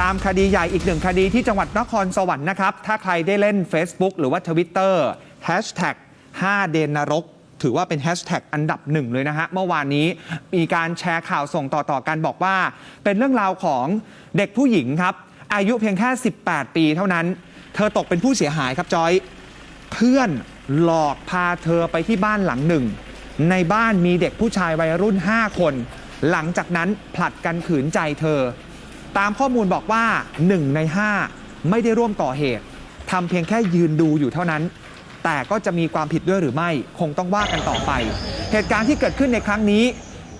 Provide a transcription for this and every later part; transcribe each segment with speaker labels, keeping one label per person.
Speaker 1: ตามคดีใหญ่อีกหนึ่งคดีที่จังหวัดนครสวรรค์นะครับ ถ้าใครได้เล่น Facebook หรือว่า Twitter Hashtag 5เดนนรก ถือว่าเป็นแฮชแท็กอันดับหนึ่งเลยนะฮะ เมื่อวานนี้มีการแชร์ข่าวส่งต่อๆกันบอกว่า เป็นเรื่องราวของเด็กผู้หญิงครับ อายุเพียงแค่ 18 ปีเท่านั้น เธอตกเป็นผู้เสียหายครับจอย เพื่อนหลอกพาเธอไปที่บ้านหลังหนึ่ง ในบ้านมีเด็กผู้ชายวัยรุ่น 5 คน หลังจากนั้นผลัดกันขืนใจเธอ ตามข้อมูลบอกว่า 1 ใน 5 ไม่ได้ร่วมก่อเหตุทำเพียงแค่ยืนดูอยู่เท่านั้น แต่ก็จะมีความผิดด้วยหรือไม่ คงต้องว่ากันต่อไป เหตุการณ์ที่เกิดขึ้นในครั้งนี้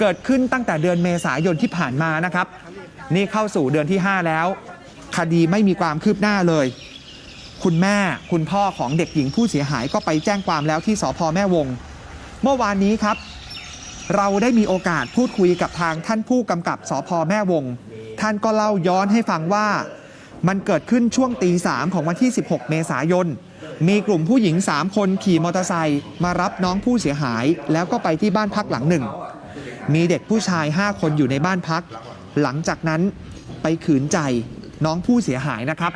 Speaker 1: เกิดขึ้นตั้งแต่เดือนเมษายนที่ผ่านมานะครับ นี่เข้าสู่เดือนที่ 5 แล้ว คดีไม่มีความคืบหน้าเลย คุณแม่คุณพ่อของเด็กหญิงผู้เสียหายก็ไปแจ้งความแล้วที่สพแม่วง เมื่อวานนี้ครับ เราได้มีโอกาสพูดคุยกับทางท่านผู้กำกับสพแม่วง ท่านก็เล่าย้อนให้ฟังว่ามันเกิดขึ้นช่วงตีสามของวันที่ 16 เมษายน มีกลุ่มผู้หญิง 3 คนขี่มอเตอร์ไซค์มารับน้องผู้เสียหาย แล้วก็ไปที่บ้านพักหลังหนึ่ง มีเด็กผู้ชาย 5 คนอยู่ในบ้านพัก หลังจากนั้นไปขืนใจน้องผู้เสียหายนะครับ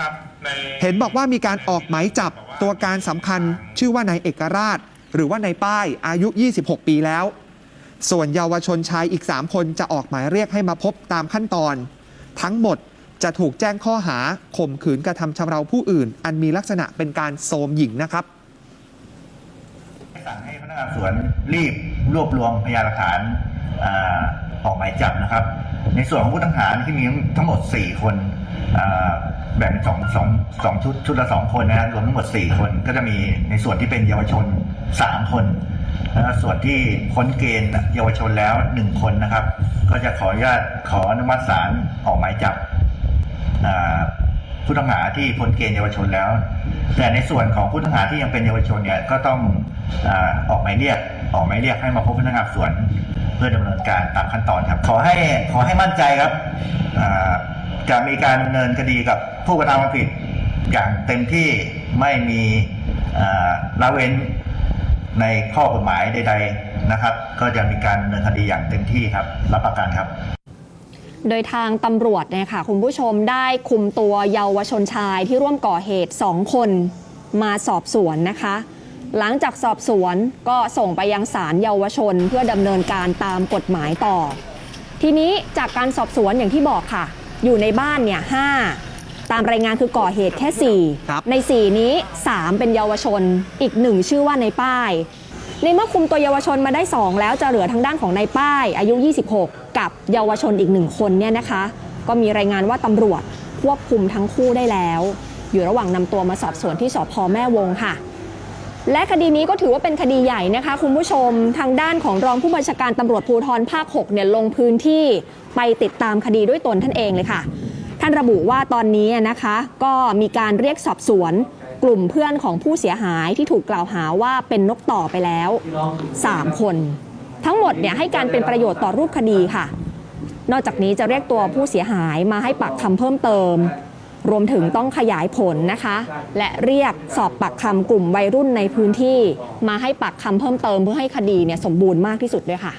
Speaker 1: เห็นบอกว่ามีการออกหมายจับตัวการสำคัญชื่อว่านายเอกราช หรือว่านายป้ายอายุ 26 ปีแล้ว ส่วนเยาวชนชายอีก 3 คนจะออกหมายเรียกให้มาพบตามขั้นตอน ทั้งหมดจะถูกแจ้งข้อหาข่มขืนกระทำชำเราผู้อื่น อันมีลักษณะเป็นการโทมหญิงนะครับ
Speaker 2: สั่งให้พนักงานสวนรีบรวบรวมพยานหลักฐานอาออกหมายจับนะครับ ในส่วนของผู้ต้องหาที่มีทั้งหมด 4 คนอ่าแบ่งเป็นสองสองสองชุดชุดละสองคนนะรวมทั้งหมด 4 คนก็จะมีในส่วนที่เป็นเยาวชน 3 คน ส่วนที่พ้นเกณฑ์เยาวชนแล้ว1คนนะครับ ก็จะขออนุญาตขออนุมัติศาลออกหมายจับผู้ต้องหาที่พ้นเกณฑ์เยาวชนแล้ว แต่ในส่วนของผู้ต้องหาที่ยังเป็นเยาวชนเนี่ยก็ต้องอออกหมายเรียกออกหมายเรียกให้มาพบพนักงานสวน เพื่อดำเนินการตามขั้นตอนครับ ขอให้ขอให้มั่นใจครับจะมีการดำเนินคดีกับผู้กระทำความผิดอย่างเต็มที่ไม่มีละเว้น ในข้อกฎหมายใด ๆนะครับ ก็จะมีการดำเนินคดีอย่างเต็มที่ครับ รับประกันครับ
Speaker 3: โดยทางตำรวจเนี่ยค่ะคุณผู้ชมได้คุมตัวเยาวชนชายที่ร่วมก่อเหตุ 2 คนมาสอบสวนนะคะ หลังจากสอบสวนก็ส่งไปยังศาลเยาวชน เพื่อดำเนินการตามกฎหมายต่อ ทีนี้จากการสอบสวนอย่างที่บอกค่ะ อยู่ในบ้านเนี่ยห ตามรายงานคือก่อเหตุแค่
Speaker 1: ครับ
Speaker 3: 4ใน 4 นี้ 3 เป็นเยาวชน อีกหนึ่งชื่อว่าในป้าย ในเมื่อคุมตัวเยาวชนมาได้ 2 แล้วจะเหลือทางด้านของนายป้าย อายุ 26 กับเยาวชนอีกหนึ่งคนเนี่ยนะคะ ก็มีรายงานว่าตำรวจควบคุมทั้งคู่ได้แล้ว อยู่ระหว่างนำตัวมาสอบสวนที่สพแม่วงค่ะและคดีนี้ก็ถือว่าเป็นคดีใหญ่นะคะคุณผู้ชมทางด้านของรองผู้บัญชาการตำรวจภูธรภาค 6 เนี่ยลงพื้นที่ไปติดตามคดีด้วยตนท่านเองเลยค่ะ ท่านระบุว่าตอนนี้นะคะก็มีการเรียกสอบสวนกลุ่มเพื่อนของผู้เสียหายที่ถูกกล่าวหาว่าเป็นนกต่อไปแล้ว 3 คน ทั้งหมดเนี่ยให้การเป็นประโยชน์ต่อรูปคดีค่ะ นอกจากนี้จะเรียกตัวผู้เสียหายมาให้ปากคำเพิ่มเติม รวมถึงต้องขยายผลนะคะ และเรียกสอบปากคำกลุ่มวัยรุ่นในพื้นที่ มาให้ปากคำเพิ่มเติมเพื่อให้คดีเนี่ยสมบูรณ์มากที่สุดด้วยค่ะ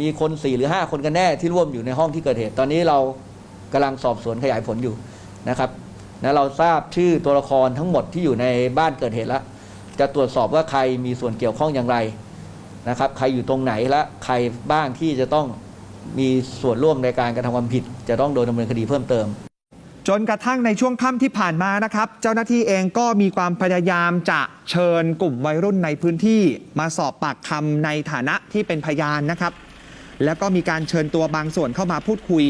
Speaker 4: มีคน4หรือ 5 คนกันแน่ที่ร่วมอยู่ในห้องที่เกิดเหตุตอนนี้เรา กำลังสอบสวนขยายผลอยู่นะครับนะเราทราบชื่อตัวละครทั้งหมดที่อยู่ในบ้านเกิดเหตุแล้ว จะตรวจสอบว่าใครมีส่วนเกี่ยวข้องอย่างไรนะครับ ใครอยู่ตรงไหนและใครบ้างที่จะต้องมีส่วนร่วมในการกระทำความผิด จะต้องโดนดำเนินคดีเพิ่มเติม
Speaker 1: จนกระทั่งในช่วงค่ำที่ผ่านมานะครับ เจ้าหน้าที่เองก็มีความพยายามจะเชิญกลุ่มวัยรุ่นในพื้นที่ มาสอบปากคำในฐานะที่เป็นพยานนะครับ แล้วก็มีการเชิญตัวบางส่วนเข้ามาพูดคุย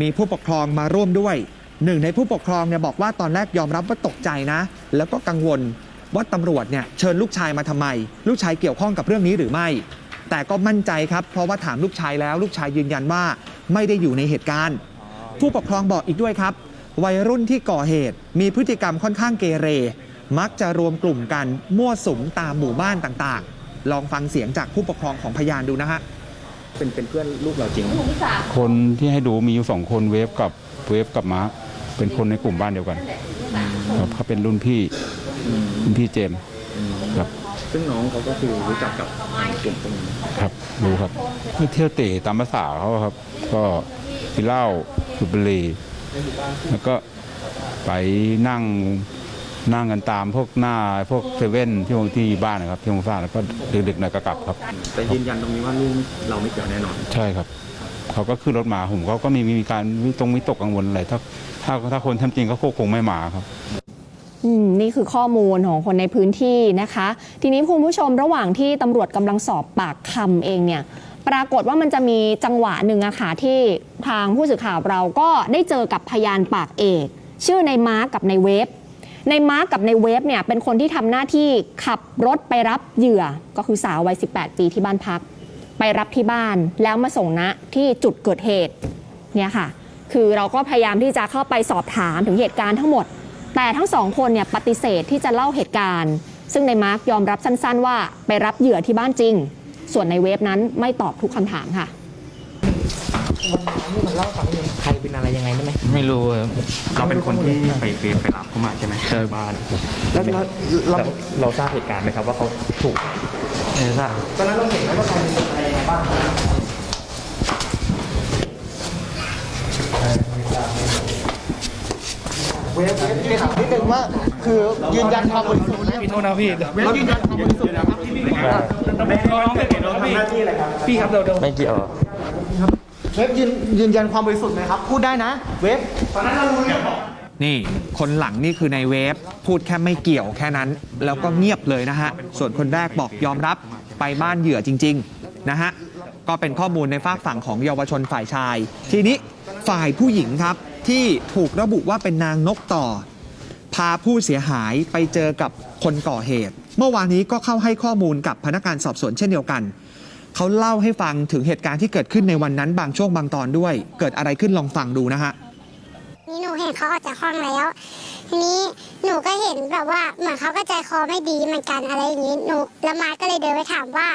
Speaker 1: มีผู้ปกครองมาร่วมด้วยหนึ่งในผู้ปกครองเนี่ยบอกว่าตอนแรกยอมรับว่าตกใจนะ แล้วก็กังวลว่าตำรวจเนี่ยเชิญลูกชายมาทำไม ลูกชายเกี่ยวข้องกับเรื่องนี้หรือไม่ แต่ก็มั่นใจครับ เพราะว่าถามลูกชายแล้ว ลูกชายยืนยันว่าไม่ได้อยู่ในเหตุการณ์ ผู้ปกครองบอกอีกด้วยครับ วัยรุ่นที่ก่อเหตุ มีพฤติกรรมค่อนข้างเกเร มักจะรวมกลุ่มกันมั่วสุมตามหมู่บ้านต่างๆ ลองฟังเสียงจากผู้ปกครองของพยานดูนะฮะ
Speaker 5: เป็นเป็นเพื่อนลูกเราจริงไหม
Speaker 6: คนที่ให้ดูมีอยู่สองคนเวฟกับเวฟกับมาร์คเป็นคนในกลุ่มบ้านเดียวกันครับเขาเป็นรุ่นพี่รุ่นพี่เจมส์ครับ
Speaker 5: ซึ่งน้องเขาก็คือรู้จักกับกลุ่มพวกนี้
Speaker 6: ครับรู้ครับไปเที่ยวเตะตามภาษาเขาครับ ก็กินเหล้าสูบบุหรี่แล้วก็ไปนั่ง นั่งกันตามพวกหน้าพวกเซเว่นที่วงที่บ้านนะครับที่วงซ่าแล้วก็ดึกๆหน่อยก็กลับครับ
Speaker 5: แต่ยืนยันตรงนี้ว่าลูกเราไม่เกี่ยวแน่นอน
Speaker 6: ใช่ครับ เขาก็ขึ้นรถมาผมเขาก็มีมีการวิตรงวิตกกังวลอะไรถ้าถ้าถ้าคนทำจริงก็คงไม่มาครับ
Speaker 3: อืมนี่คือข้อมูลของคนในพื้นที่นะคะ ทีนี้คุณผู้ชมระหว่างที่ตำรวจกำลังสอบปากคำเองเนี่ยปรากฏว่ามันจะมีจังหวะหนึ่งอะค่ะที่ทางผู้สื่อข่าวเราก็ได้เจอกับพยานปากเอก ชื่อในมาร์กกับในเวฟ ในมาร์กกับในเวฟเนี่ยเป็นคนที่ทำหน้าที่ขับรถไปรับเหยื่อก็คือสาววัย 18 ปีที่บ้านพัก ไปรับที่บ้านแล้วมาส่งณที่จุดเกิดเหตุเนี่ยค่ะ คือเราก็พยายามที่จะเข้าไปสอบถามถึงเหตุการณ์ทั้งหมด แต่ทั้งสองคนเนี่ยปฏิเสธที่จะเล่าเหตุการณ์ ซึ่งในมาร์กยอมรับสั้น ๆ ว่าไปรับเหยื่อที่บ้านจริง ส่วนในเวฟนั้นไม่ตอบทุกคำถามค่ะ
Speaker 7: มันเล่าฟังยังใครเป็นอะไรยังไงได้ไหม
Speaker 8: ไม่รู้ครับ
Speaker 5: เราเป็นคนที่ไปไปไปรับเขามาใช่ไหมใช่บ้าน
Speaker 7: แล้วเราเรา
Speaker 5: แล้วเราทราบเหตุการณ์ไหมครับว่าเขาถูก
Speaker 8: ไม่ทราบ
Speaker 7: ตอนนั้นเราเห็นไหมว่าใครเป็นอะไรยังไงบ้างเวฟเวฟพี่ถามนิดนึงว่าคือยืนยันความบริสุทธิ์ไหม
Speaker 8: พี่โทษนะพี่
Speaker 7: เวฟยืนยันความบริสุทธิ์นะครับที่พี่เป็น
Speaker 8: พี่ครับเดี๋ยวไม่เกี่ยว
Speaker 7: เวฟยืนยืนยันความบริสุทธิ์ไหมครับ พูดได้นะ เวฟ
Speaker 1: นี่ คนหลังนี่คือในเวฟพูดแค่ไม่เกี่ยวแค่นั้น แล้วก็เงียบเลยนะฮะ ส่วนคนแรกบอกยอมรับไปบ้านเหยื่อจริง ๆ นะฮะ ก็เป็นข้อมูลในฝากฝั่งของเยาวชนฝ่ายชาย ทีนี้ฝ่ายผู้หญิงครับ ที่ถูกระบุว่าเป็นนางนกต่อ พาผู้เสียหายไปเจอกับคนก่อเหตุ เมื่อวานนี้ก็เข้าให้ข้อมูลกับพนักงานสอบสวนเช่นเดียวกัน เขาเล่าให้ฟังถึงเหตุการณ์ที่เกิดขึ้นในวันนั้นบางช่วงบางตอนด้วย เกิดอะไรขึ้นลองฟังดูนะฮะ
Speaker 9: นี่หนูเห็นเขาออกจากห้องแล้วทีนี้หนูก็เห็นแบบว่าเหมือนเขาก็ใจคอไม่ดีเหมือนกันอะไรอย่างนี้หนูแล้วมาก็เลยเดินไปถามว่า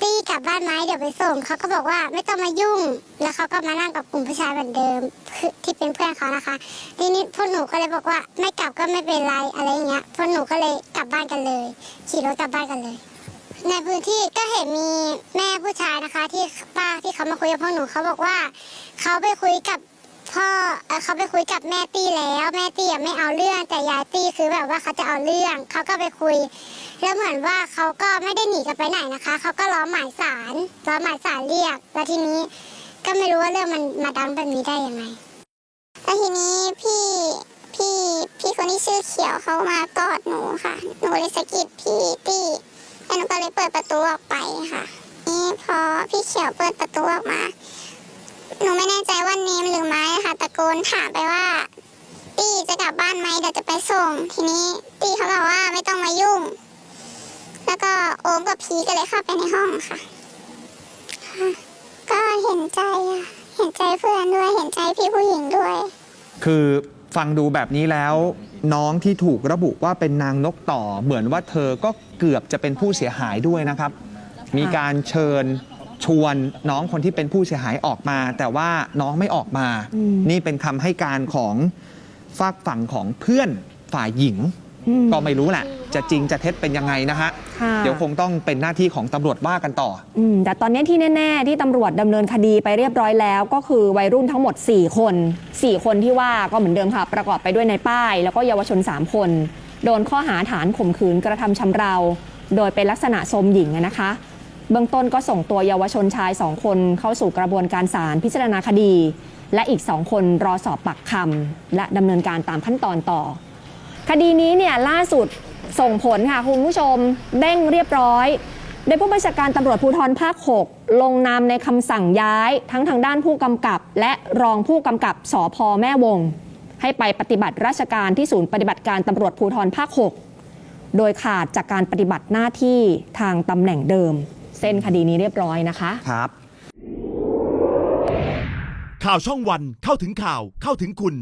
Speaker 9: ตี้กลับบ้านไหมเดี๋ยวไปส่งเขาก็บอกว่าไม่ต้องมายุ่ง แล้วเขาก็มานั่งกับกลุ่มผู้ชายเหมือนเดิมที่เป็นเพื่อนเขานะคะ ทีนี้พวกหนูก็เลยบอกว่าไม่กลับก็ไม่เป็นไรอะไรอย่างเงี้ยพวกหนูก็เลยกลับบ้านกันเลย ขี่รถกลับบ้านกันเลย ในพื้นที่ก็เห็นมีแม่ผู้ชายนะคะ ที่ป้าที่เขามาคุยกับพวกหนูเขาบอกว่าเขาไปคุยกับพ่อเออเขาไปคุยกับแม่ตี้แล้ว แม่ตี้ไม่เอาเรื่องแต่ยายตี้คือแบบว่าเขาจะเอาเรื่องเขาก็ไปคุย แล้วเหมือนว่าเขาก็ไม่ได้หนีกันไปไหนนะคะเขาก็ล้อหมายสารล้อหมายสารเรียกแล้วทีนี้ ก็ไม่รู้ว่าเรื่องมันมาดังแบบนี้ได้ยังไงแล้วทีนี้พี่พี่พี่คนที่ชื่อเขียวเขามากอดหนูค่ะ หนูเลยสะกิดพี่ตี้ แล้วหนูก็เลยเปิดประตูออกไปค่ะนี่พอพี่เขียวเปิดประตูออกมา หนูไม่แน่ใจว่าเนมหรือไม้ค่ะตะโกนถามไปว่าตี้จะกลับบ้านไหมเดี๋ยวจะไปส่ง ทีนี้ตี้เขาบอกว่าไม่ต้องมายุ่ง แล้วก็โอมกับพีก็เลยเข้าไปในห้องค่ะ ก็เห็นใจเห็นใจเพื่อนด้วยเห็นใจพี่ผู้หญิงด้วย
Speaker 1: คือ ฟังดูแบบนี้แล้วน้องที่ถูกระบุว่าเป็นนางนกต่อ เหมือนว่าเธอก็เกือบจะเป็นผู้เสียหายด้วยนะครับ มีการเชิญชวนน้องคนที่เป็นผู้เสียหายออกมา แต่ว่าน้องไม่ออกมา
Speaker 3: อืม
Speaker 1: นี่เป็นคำให้การของฝากฝั่งของเพื่อนฝ่ายหญิง
Speaker 3: อืม
Speaker 1: ก็ไม่รู้แหละ จะจริงจะเท็จเป็นยังไงนะฮะ
Speaker 3: ค่ะ
Speaker 1: เดี๋ยวคงต้องเป็นหน้าที่ของตำรวจว่ากันต่อ
Speaker 3: อืมแต่ตอนนี้ที่แน่ ๆ ที่ตำรวจดำเนินคดีไปเรียบร้อยแล้ว ก็คือวัยรุ่นทั้งหมด 4 คน 4 คนที่ว่าก็เหมือนเดิมค่ะ ประกอบไปด้วยในป้าย แล้วก็เยาวชน 3 คน โดนข้อหาฐานข่มขืนกระทำชำเรา โดยเป็นลักษณะโทรมหญิงอะนะคะ เบื้องต้นก็ส่งตัวเยาวชนชาย 2 คนเข้าสู่กระบวนการศาลพิจารณาคดี และอีก 2 คนรอสอบปากคำและดำเนินการตามขั้นตอนต่อค ดีนี้เนี่ยล่าสุดส่งผลค่ะคุณผู้ชมเด้งเรียบร้อยโดยผู้บัญชาการตำรวจภูธรภาค 6 ลงนามในคำสั่งย้ายทั้งทางด้านผู้กำกับ และรองผู้กำกับสพแม่วง ให้ไปปฏิบัติราชการที่ศูนย์ปฏิบัติการตำรวจภูธรภาค 6 โดยขาดจากการปฏิบัติหน้าที่ทางตำแหน่งเดิม เส้นคดีนี้เรียบร้อยนะคะ
Speaker 1: ครับ
Speaker 10: ข่าวช่องวันเข้าถึงข่าวเข้าถึงคุณ